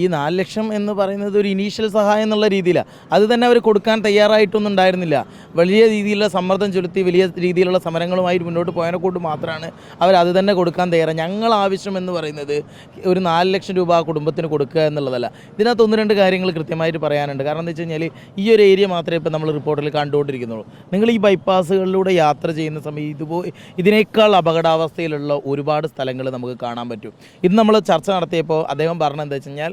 ഈ നാല് ലക്ഷം എന്ന് പറയുന്നത് ഒരു ഇനീഷ്യൽ സഹായം എന്നുള്ള രീതിയിലാണ് അത് തന്നെ അവർ കൊടുക്കാൻ തയ്യാറായിട്ടൊന്നും ഉണ്ടായിരുന്നില്ല. വലിയ രീതിയിലുള്ള സമ്മർദ്ദം ചെലുത്തി വലിയ രീതിയിലുള്ള സമരങ്ങളുമായി മുന്നോട്ട് പോയതിനെ കൊണ്ട് മാത്രമാണ് അവർ അത് തന്നെ കൊടുക്കാൻ തയ്യാറാണ് ഞങ്ങൾ ആവശ്യം എന്ന് പറയുന്നത് ഒരു നാല് ലക്ഷം രൂപ ആ കുടുംബത്തിന് കൊടുക്കുക എന്നുള്ളതല്ല. ഇതിനകത്ത് ഒന്ന് രണ്ട് കാര്യങ്ങൾ കൃത്യമായിട്ട് പറയാനുണ്ട്. കാരണം എന്താ വെച്ച് കഴിഞ്ഞാൽ ഈ ഒരു ഏരിയ മാത്രമേ ഇപ്പോൾ നമ്മൾ റിപ്പോർട്ടിൽ കണ്ടുകൊണ്ടിരിക്കുന്നുള്ളൂ. നിങ്ങൾ ഈ ബൈപ്പാസുകളിലൂടെ യാത്ര ചെയ്യുന്ന സമയം ഇതുപോലെ ഇതിനേക്കാൾ അപകടാവസ്ഥയിലുള്ള ഒരുപാട് സ്ഥലങ്ങൾ നമുക്ക് കാണാൻ പറ്റും. ഇത് നമ്മൾ ചർച്ച നടത്തിയപ്പോൾ അദ്ദേഹം പറഞ്ഞത് എന്താ വെച്ച് കഴിഞ്ഞാൽ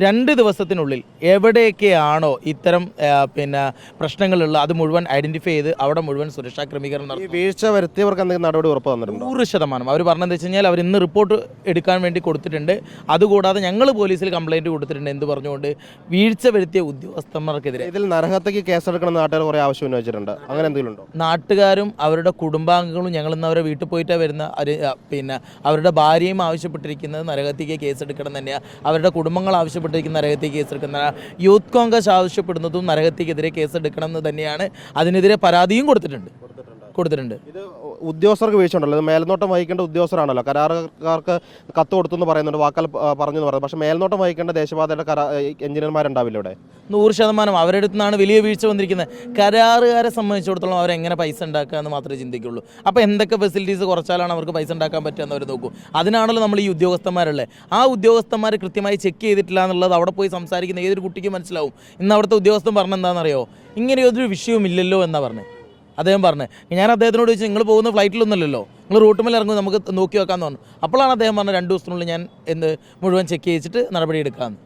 രണ്ട് ദിവസത്തിനുള്ളിൽ എവിടെയൊക്കെയാണോ ഇത്തരം പിന്നെ പ്രശ്നങ്ങളുള്ള അത് മുഴുവൻ ഐഡന്റിഫൈ ചെയ്ത് അവിടെ മുഴുവൻ സുരക്ഷാ ക്രമീകരണം നടത്തും. വീഴ്ച വരുത്തിയവർക്ക് എന്തെങ്കിലും നടപടി ഉറപ്പ് തന്നിട്ടുണ്ട്? നൂറ് ശതമാനം. അവർ പറഞ്ഞതെന്ന് വെച്ച് കഴിഞ്ഞാൽ അവർ ഇന്ന് റിപ്പോർട്ട് എടുക്കാൻ വേണ്ടി കൊടുത്തിട്ടുണ്ട്. അതുകൂടാതെ ഞങ്ങൾ പോലീസിൽ കംപ്ലൈന്റ് കൊടുത്തിട്ടുണ്ട് എന്ന് പറഞ്ഞുകൊണ്ട് വീഴ്ച വരുത്തിയ ഉദ്യോഗസ്ഥന്മാർക്കെതിരെ. ഇതിൽ നരഹത്തേക്ക് കേസെടുക്കണം നാട്ടുകാർ കുറേ ആവശ്യം ഉന്നയിച്ചിട്ടുണ്ട്. അങ്ങനെ എന്തെങ്കിലും ഉണ്ടോ? നാട്ടുകാരും അവരുടെ കുടുംബാംഗങ്ങളും ഞങ്ങൾ ഇന്ന് അവരെ വീട്ടിൽ പോയിട്ടാണ് വരുന്ന പിന്നെ അവരുടെ ഭാര്യയും ആവശ്യപ്പെട്ടിരിക്കുന്നത് നരഹത്യക്ക് കേസെടുക്കണം തന്നെയാണ് അവരുടെ കുടുംബങ്ങൾ ആവശ്യപ്പെട്ടിരിക്കുന്ന നരഹത്യക്ക് കേസെടുക്കുന്ന യൂത്ത് കോൺഗ്രസ് ആവശ്യപ്പെടുന്നതും നരഹത്യക്കെതിരെ കേസെടുക്കണം എന്ന് തന്നെയാണ് അതിനെതിരെ പരാതിയും കൊടുത്തിട്ടുണ്ട്. കൊടുത്തിട്ടുണ്ട്. ഇത് ഉദ്യോഗസ്ഥർക്ക് വീഴ്ച ഉണ്ടല്ലോ ഇത് മേൽനോട്ടം വഹിക്കേണ്ട ഉദ്യോഗസ്ഥരാണല്ലോ. കരാറുകാർക്ക് കത്ത് കൊടുത്തു എന്ന് പറയുന്നുണ്ട്. വാക്കാൽ പറഞ്ഞു എന്ന് പറയുന്നത് പക്ഷേ മേൽനോട്ടം വഹിക്കേണ്ട ദേശപാതയുടെ കരാ എഞ്ചിനീയർമാരുണ്ടാവില്ല ഇവിടെ. നൂറ് ശതമാനം അവരുടെ അടുത്ത് നിന്നാണ് വലിയ വീഴ്ച വന്നിരിക്കുന്നത്. കരാറുകാരെ സംബന്ധിച്ചിടത്തോളം അവരെങ്ങനെ പൈസ ഉണ്ടാക്കുക എന്ന് മാത്രമേ ചിന്തിക്കുള്ളൂ. അപ്പോൾ എന്തൊക്കെ ഫെസിലിറ്റീസ് കുറച്ചാലാണ് അവർക്ക് പൈസ ഉണ്ടാക്കാൻ പറ്റുക എന്ന് അവർ നോക്കൂ. അതിനാണല്ലോ നമ്മൾ ഈ ഉദ്യോഗസ്ഥന്മാരുള്ളത്. ആ ഉദ്യോഗസ്ഥന്മാർ കൃത്യമായി ചെക്ക് ചെയ്തിട്ടില്ല എന്നുള്ളത് അവിടെ പോയി സംസാരിക്കുന്ന ഏതൊരു കുട്ടിക്കും മനസ്സിലാവും. ഇന്ന് അവിടുത്തെ ഉദ്യോഗസ്ഥൻ പറഞ്ഞെന്താണെന്നറിയോ? ഇങ്ങനെ ഒരു വിഷയവും ഇല്ലല്ലോ എന്നാണ് പറഞ്ഞത് അദ്ദേഹം പറഞ്ഞത് ഞാൻ അദ്ദേഹത്തിനോട് ചോദിച്ചു നിങ്ങൾ പോകുന്ന ഫ്ലൈറ്റിലൊന്നുമല്ലല്ലോ നിങ്ങൾ റൂട്ടുമേൽ ഇറങ്ങും നമുക്ക് നോക്കി വെക്കാമെന്ന് പറഞ്ഞു. അപ്പോഴാണ് അദ്ദേഹം പറഞ്ഞത് രണ്ട് ദിവസത്തിനുള്ളിൽ ഞാൻ എന്ത് മുഴുവൻ ചെക്ക് ചെയ്തിട്ട് നടപടി എടുക്കാമെന്ന്